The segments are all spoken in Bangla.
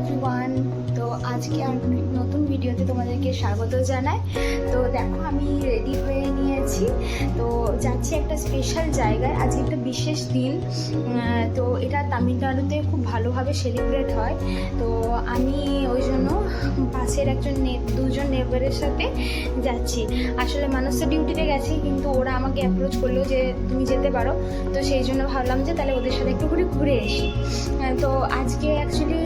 এভরিওয়ান তো আজকে আমি নতুন ভিডিওতে তোমাদেরকে স্বাগত জানাই। তো দেখো, আমি রেডি হয়ে নিয়েছি। তো যাচ্ছি একটা স্পেশাল জায়গায়। আজকে একটা বিশেষ দিন। তো এটা তামিলনাড়ুতে খুব ভালোভাবে সেলিব্রেট হয়। তো আমি ওই জন্য পাশের একজন দুজন নেবারের সাথে যাচ্ছি। আসলে মানুষ তো ডিউটিতে গেছি, কিন্তু ওরা আমাকে অ্যাপ্রোচ করল যে, তুমি যেতে পারো। তো সেই জন্য ভাবলাম যে, তাহলে ওদের সাথে একটু করে ঘুরে এসি তো আজকে অ্যাকচুয়ালি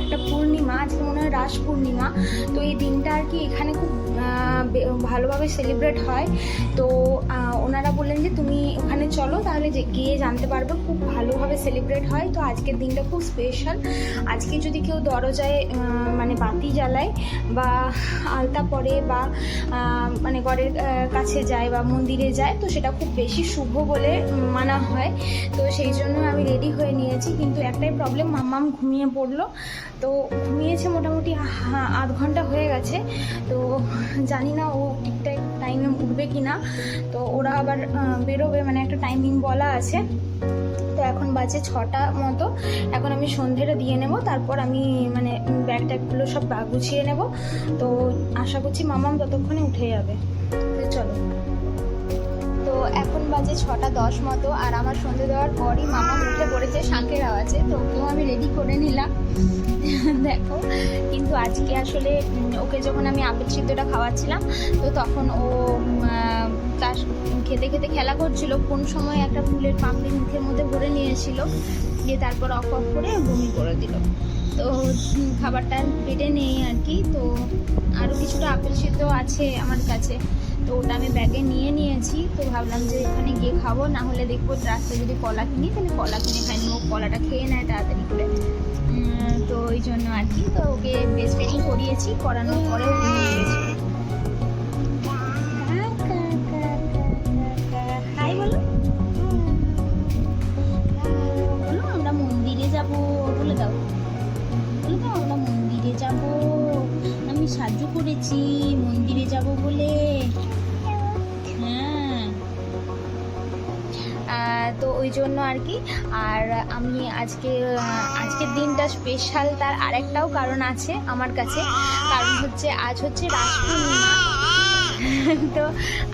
একটা পূর্ণিমা, আজকে মনে হয় রাস পূর্ণিমা। তো এই দিনটা আর কি এখানে খুব ভালোভাবে সেলিব্রেট হয়। তো চলো তাহলে যে গিয়ে জানতে পারবে, খুব ভালোভাবে সেলিব্রেট হয়। তো আজকের দিনটা খুব স্পেশাল আজকে যদি কেউ দরজায় মানে বাতি জ্বালায় বা আলতা পরে বা মানে ঘরের কাছে যায় বা মন্দিরে যায়, তো সেটা খুব বেশি শুভ বলে মানা হয়। তো সেই জন্য আমি রেডি হয়ে নিয়েছি। কিন্তু একটাই প্রবলেম মাম্মাম ঘুমিয়ে পড়ল। তো ঘুমিয়েছে মোটামুটি আধ ঘণ্টা হয়ে গেছে। তো জানি না ও ঠিকঠাক টাইমে উঠবে কি না তো ওরা আবার বেরোবে মানে একটা টাইমিং বলা আছে। তো এখন বাজে ছটা মতো। এখন আমি সন্ধ্যেটা দিয়ে নেব, তারপর আমি মানে ব্যাগ ট্যাগগুলো সব গুছিয়ে নেব। তো আশা করছি মামাম ততক্ষণে উঠে যাবে। তো চলো। এখন বাজে ছটা দশ মতো আর আমার সন্ধে দেওয়ার পরই মামা উঠে পড়েছে শাঁখের আওয়াজে, তো ওকেও আমি রেডি করে নিলাম। দেখো, কিন্তু আজকে আসলে ওকে যখন আমি আপেল সিদ্ধটা খাওয়াচ্ছিলাম, তো তখন ও তার খেতে খেতে খেলা করছিল, কোন সময় একটা ফুলের পাপড়ি মুখের মধ্যে ভরে নিয়েছিল দিয়ে তারপর অফ অফ করে বমি করে দিল। তো খাবারটা পেটে নেই আর কি, তো আরও কিছুটা আপেল সিদ্ধ আছে আমার কাছে। তো ওটা আমি ব্যাগে নিয়ে নিয়েছি। তো ভাবলাম যে এখানে গিয়ে খাব, না হলে দেখব রাস্তায় যদি কলা কিনি, তাহলে কলা কিনে খাই। নেব কলাটা খেয়ে নেয় তাড়াতাড়ি করে। তো ওই জন্য আর কি। তো ওকে বেস্ট ফ্রেন্ডিং করিয়েছি। করানোর পরে ও ঘুমিয়ে গেছে হাই, বলো। বলো, আমরা মন্দিরে যাব, বলে দাও। বলে দাও, আমরা মন্দিরে যাব। আমি সাহায্য করেছি, মন্দিরে যাব বলে। তো ওই জন্য আর কি। আর আমি আজকে, আজকের দিনটা স্পেশাল তার আরেকটাও কারণ আছে আমার কাছে। কারণ হচ্ছে আজ হচ্ছে রাস তো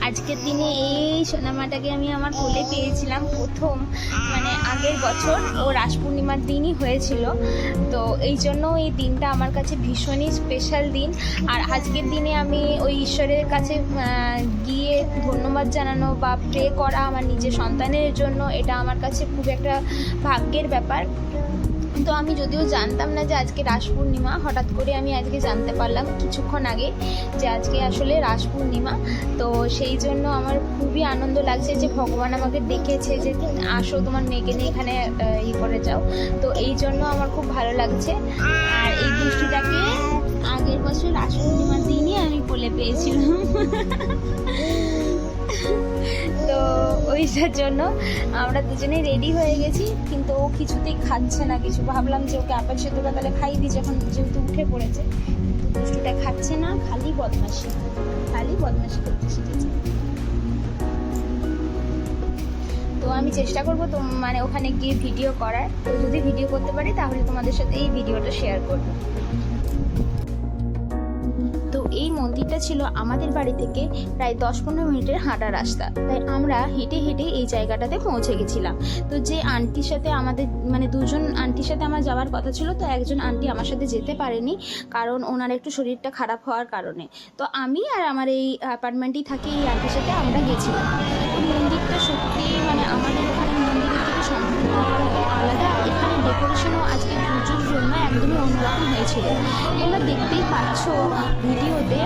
আজকের দিনে এই সোনামাটাকে আমি আমার কোলে পেয়েছিলাম প্রথম মানে আগের বছর ও রাস পূর্ণিমার দিনই হয়েছিল। তো এই জন্য এই দিনটা আমার কাছে ভীষণই স্পেশাল দিন। আর আজকের দিনে আমি ওই ঈশ্বরের কাছে গিয়ে ধন্যবাদ জানানো বা প্রে করা আমার নিজের সন্তানের জন্য, এটা আমার কাছে খুব একটা ভাগ্যের ব্যাপার। তো আমি যদিও জানতাম না যে আজকে রাস পূর্ণিমা হঠাৎ করে আমি আজকে জানতে পারলাম কিছুক্ষণ আগে যে আজকে আসলে রাস পূর্ণিমা তো সেই জন্য আমার খুবই আনন্দ লাগছে যে ভগবান আমাকে ডেকেছে যে আসো, তোমার মেয়েকে নিয়ে এখানে ই করে যাও। তো এই জন্য আমার খুব ভালো লাগছে। আর এই দুষ্টুটাকে আগের বছর রাস পূর্ণিমার দিনই আমি বলে পেয়েছিলাম। তো ওইটার জন্য আমরা দুজনেই রেডি হয়ে গেছি, কিন্তু ও কিছুতেই খাচ্ছে না কিছু। ভাবলাম যে ওকে আপেল সেদ্ধটা তাহলে খাই দিই, যখন যেহেতু উঠে পড়েছে। কিন্তু দুষ্টুটা খাচ্ছে না, খালি বদমাশি। খালি বদমাশি করতে শিখেছে। তো আমি চেষ্টা করব তো মানে ওখানে গিয়ে ভিডিও করার। তো যদি ভিডিও করতে পারি, তাহলে তোমাদের সাথে এই ভিডিওটা শেয়ার করব। মন্দিরটা ছিল আমাদের বাড়ি থেকে প্রায় দশ পনেরো মিনিটের হাঁটা রাস্তা। তাই আমরা হেঁটে হেঁটে এই জায়গাটাতে পৌঁছে গেছিলাম। তো যে আন্টির সাথে আমাদের মানে দুজন আন্টির সাথে আমার যাওয়ার কথা ছিল, তো একজন আন্টি আমার সাথে যেতে পারেনি কারণ ওনার একটু শরীরটা খারাপ হওয়ার কারণে। তো আমি আর আমার এই অ্যাপার্টমেন্টেই থাকি, এই আন্টির সাথে আমরা গেছিলাম। মন্দিরটা সত্যি মানে আমাদের আলাদা, এখানে ডেকোরেশনও আজকে পুজোর জন্য একদমই অন্যরকম হয়েছিল তোমরা দেখতেই পাচ্ছ ভিডিওতে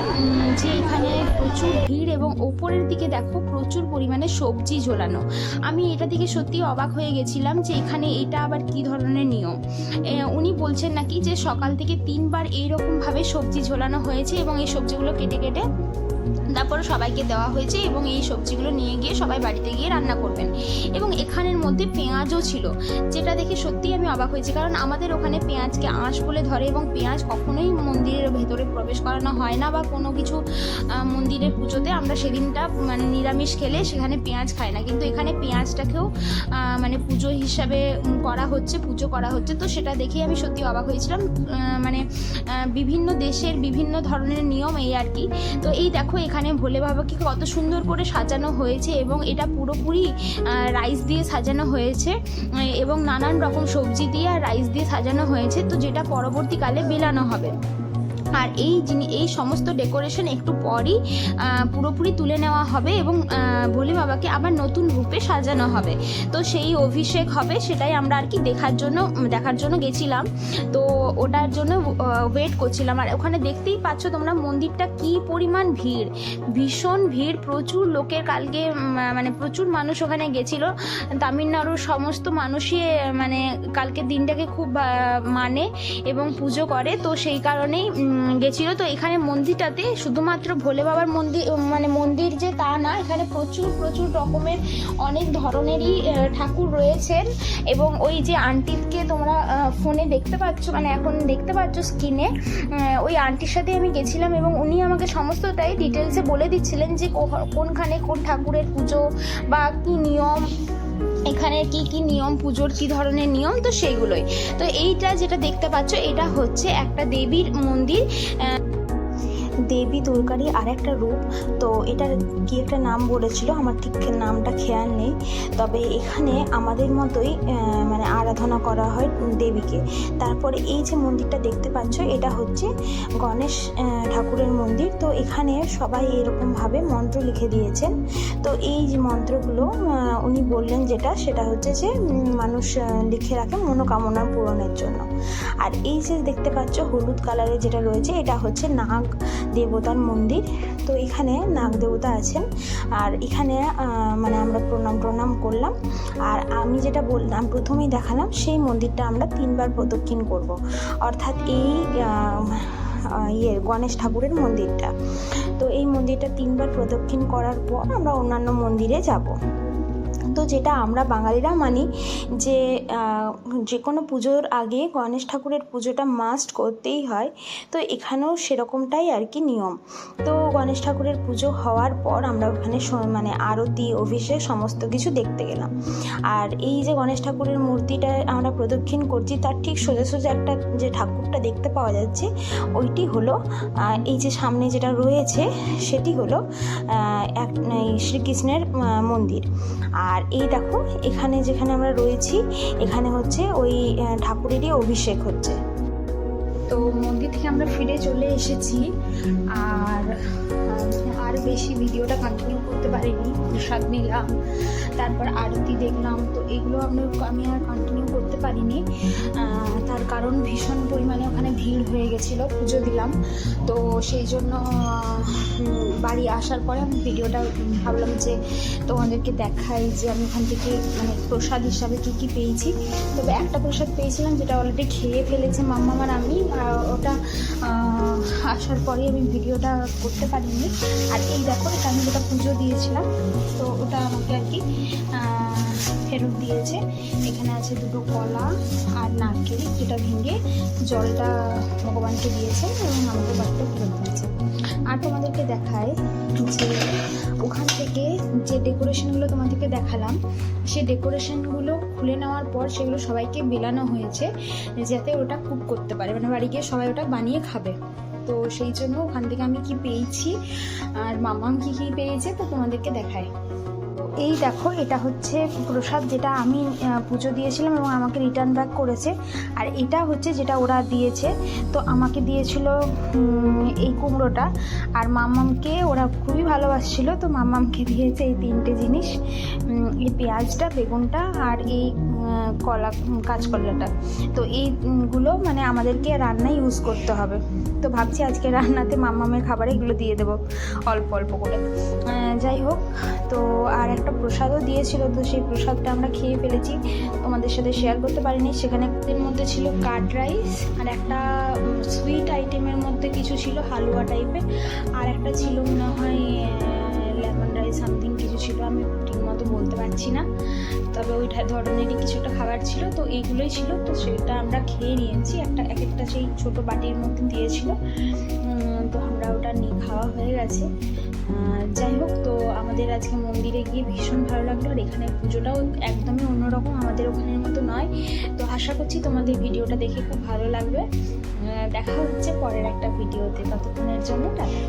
যে এখানে প্রচুর ভিড় এবং ওপরের দিকে দেখো প্রচুর পরিমাণে সবজি ঝোলানো। আমি এটা দেখে সত্যি অবাক হয়ে গেছিলাম যে এখানে এটা আবার কি ধরনের নিয়ম। উনি বলছেন নাকি যে সকাল থেকে তিনবার এইরকমভাবে সবজি ঝোলানো হয়েছে এবং এই সবজিগুলো কেটে কেটে তারপরে সবাইকে দেওয়া হয়েছে এবং এই সবজিগুলো নিয়ে গিয়ে সবাই বাড়িতে গিয়ে রান্না করবেন। এবং এখানের মধ্যে পেঁয়াজও ছিল, যেটা দেখে সত্যিই আমি অবাক হয়েছি, কারণ আমাদের ওখানে পেঁয়াজকে আঁশ বলে ধরে এবং পেঁয়াজ কখনোই মন্দিরের ভেতরে প্রবেশ করানো হয় না বা কোনো কিছু মন্দিরের পুজোতে আমরা সেদিনটা মানে নিরামিষ খেলে সেখানে পেঁয়াজ খাই না। কিন্তু এখানে পেঁয়াজটাকেও মানে পুজো হিসাবে করা হচ্ছে, পুজো করা হচ্ছে। তো সেটা দেখেই আমি সত্যি অবাক হয়েছিলাম মানে বিভিন্ন দেশের বিভিন্ন ধরনের নিয়ম এই আর কি। তো এই দেখো, এখানে ভোলে বাবাকে কত সুন্দর করে সাজানো হয়েছে এবং এটা পুরোপুরি রাইস দিয়ে সাজানো হয়েছে এবং নানান রকম সবজি দিয়ে আর রাইস দিয়ে সাজানো হয়েছে। তো যেটা পরবর্তীকালে বেলানো হবে। আর এই এই সমস্ত ডেকোরেশন একটু পরই পুরোপুরি তুলে নেওয়া হবে এবং ভোলে বাবাকে আবার নতুন রূপে সাজানো হবে। তো সেই অভিষেক হবে, সেটাই আমরা আর কি দেখার জন্য দেখার জন্য গেছিলাম। তো ওটার জন্য ওয়েট করছিলাম। আর ওখানে দেখতেই পাচ্ছ তোমরা মন্দিরটা কি পরিমাণ ভিড়। ভীষণ ভিড়, প্রচুর লোকের কালকে মানে প্রচুর মানুষ ওখানে গেছিল। তামিলনাড়ুর সমস্ত মানুষই মানে কালকে দিনটাকে খুব মানে এবং পুজো করে। তো সেই কারণেই গেছিল। তো এখানে মন্দিরটাতে শুধুমাত্র ভোলে বাবার মন্দির মানে মন্দির যে তা না, এখানে প্রচুর প্রচুর রকমের অনেক ধরনেরই ঠাকুর রয়েছেন। এবং ওই যে আন্টিকে তোমরা ফোনে দেখতে পাচ্ছ মানে এখন দেখতে পাচ্ছ স্ক্রিনে ওই আন্টির সাথে আমি গেছিলাম এবং উনি আমাকে সমস্তটাই ডিটেলসে বলে দিচ্ছিলেন যে কোনখানে কোন ঠাকুরের পুজো বা কি নিয়ম এখানে কি কি নিয়ম, পুজোর কি ধরনের নিয়ম, তো সেইগুলোই। তো এইটা যেটা দেখতে পাচ্ছ, এটা হচ্ছে একটা দেবীর মন্দির দেবী দুর্গারই আর একটা রূপ। তো এটার কি একটা নাম বলেছিল, আমার ঠিক নামটা খেয়াল নেই। তবে এখানে আমাদের মতোই মানে আরাধনা করা হয় দেবীকে। তারপরে এই যে মন্দিরটা দেখতে পাচ্ছ, এটা হচ্ছে গণেশ ঠাকুরের মন্দির। তো এখানে সবাই এরকমভাবে মন্ত্র লিখে দিয়েছেন। তো এই যে মন্ত্রগুলো উনি বললেন যেটা, সেটা হচ্ছে যে মানুষ লিখে রাখে মনোকামনা পূরণের জন্য। আর এই যে দেখতে পাচ্ছ, হলুদ কালারের যেটা রয়েছে, এটা হচ্ছে নাগ। দেবতার মন্দির। তো এখানে নাগ দেবতা আছেন। আর এখানে মানে আমরা প্রণাম প্রণাম করলাম। আর আমি যেটা বললাম, প্রথমেই দেখালাম, সেই মন্দিরটা আমরা তিনবার প্রদক্ষিণ করব। অর্থাৎ এই ইয়ে গণেশ ঠাকুরের মন্দিরটা। তো এই মন্দিরটা তিনবার প্রদক্ষিণ করার পর আমরা অন্যান্য মন্দিরে যাব। তো যেটা আমরা বাঙালিরা মানি যে যে কোনো পুজোর আগে গণেশ ঠাকুরের পুজোটা মাস্ট করতেই হয়। তো এখানেও সেরকমটাই আর কি নিয়ম। তো গণেশ ঠাকুরের পুজো হওয়ার পর আমরা ওখানে মানে আরতি, অভিষেক সমস্ত কিছু দেখতে গেলাম। আর এই যে গণেশ ঠাকুরের মূর্তিটা আমরা প্রদক্ষিণ করছি, তার ঠিক সোজা সোজা একটা যে ঠাকুরটা দেখতে পাওয়া যাচ্ছে, ওইটি হলো এই যে সামনে যেটা রয়েছে, সেটি হলো এক শ্রীকৃষ্ণের মন্দির। আর এই দেখো, এখানে যেখানে আমরা রয়েছি, এখানে হচ্ছে ওই ঠাকুরেরই অভিষেক হচ্ছে। তো মন্দির থেকে আমরা ফিরে চলে এসেছি, আর বেশি ভিডিওটা কন্টিনিউ করতে পারিনি প্রসাদ নিলাম। তারপর আরতি দেখলাম, তো এগুলো আমরা আমি আর কন্টিনিউ করতে পারিনি। তার কারণ ভীষণ পরিমাণে ওখানে ভিড় হয়ে গেছিল, পুজো দিলাম। তো সেই জন্য বাড়ি আসার পরে আমি ভিডিওটা ভাবলাম যে তোমাদেরকে দেখাই যে আমি ওখান থেকে মানে প্রসাদ হিসাবে কী কী পেয়েছি। তবে একটা প্রসাদ পেয়েছিলাম যেটা অলরেডি খেয়ে ফেলেছে মাম্মা আর আমি ওটা আসার পরে আমি ভিডিওটা করতে পারিনি। আর এই দেখো, এটা আমি যেটা পুজো দিয়েছিলাম, তো ওটা আমাকে আর কি ফেরত দিয়েছে। এখানে আছে দুটো কলা আর নারকেল যেটা ভেঙে জলটা ভগবানকে দিয়েছে এবং আমাকে বাড়িতে ফেরত দিয়েছে। আর তোমাদেরকে দেখায় যে ওখান থেকে যে ডেকোরেশনগুলো তোমাদেরকে দেখালাম সেই ডেকোরেশনগুলো খুলে নেওয়ার পর সেগুলো সবাইকে বেলানো হয়েছে, যাতে ওটা কুক করতে পারে। মানে বাড়ি গিয়ে সবাই ওটা বানিয়ে খাবে। তো সেই জন্য ওখান থেকে আমি কি পেয়েছি? আর মামাম কি কি পেয়েছে? তো তোমাদেরকে দেখায় এই দেখো, এটা হচ্ছে প্রসাদ যেটা আমি পুজো দিয়েছিলাম এবং আমাকে রিটার্ন ব্যাক করেছে। আর এটা হচ্ছে যেটা ওরা দিয়েছে। তো আমাকে দিয়েছিল এই কুমড়োটা। আর মামামকে ওরা খুবই ভালোবাসছিল, তো মামামকে দিয়েছে এই তিনটে জিনিস। এই পেঁয়াজটা, বেগুনটা আর এই কলা কাঁচকলাটা। তো এইগুলো মানে আমাদেরকে রান্নায় ইউজ করতে হবে। তো ভাবছি আজকে রান্নাতে মামামের খাবারে এগুলো দিয়ে দেবো, অল্প অল্প করে। যাই হোক, তো আর একটা প্রসাদও দিয়েছিল, তো সেই প্রসাদটা আমরা খেয়ে ফেলেছি। তোমাদের সাথে শেয়ার করতে পারিনি, সেখানে এর মধ্যে ছিল কাট রাইস আর একটা সুইট আইটেমের মধ্যে কিছু ছিল হালুয়া টাইপের আর একটা ছিল মনে হয় রাইস সামথিং কিছু ছিল, আমি ঠিক মতো বলতে পারছি না। তবে ওই ধরনেরই কিছুটা খাবার ছিল, তো এইগুলোই ছিল, তো সেটা আমরা খেয়ে নিয়েছি। একটা এক একটা সেই ছোটো বাটির মধ্যে দিয়েছিল তো আমরা ওটা নিয়ে খাওয়া হয়ে গেছে। যাই হোক, তো আমাদের আজকে মন্দিরে গিয়ে ভীষণ ভালো লাগল, আর এখানে পুজোটাও একদমই অন্যরকম, আমাদের ওখানের মতো নয়। তো আশা করছি তোমাদের ভিডিওটা দেখে খুব ভালো লাগবে। দেখা হচ্ছে পরের একটা ভিডিওতে, ততক্ষণের জন্য টাটা।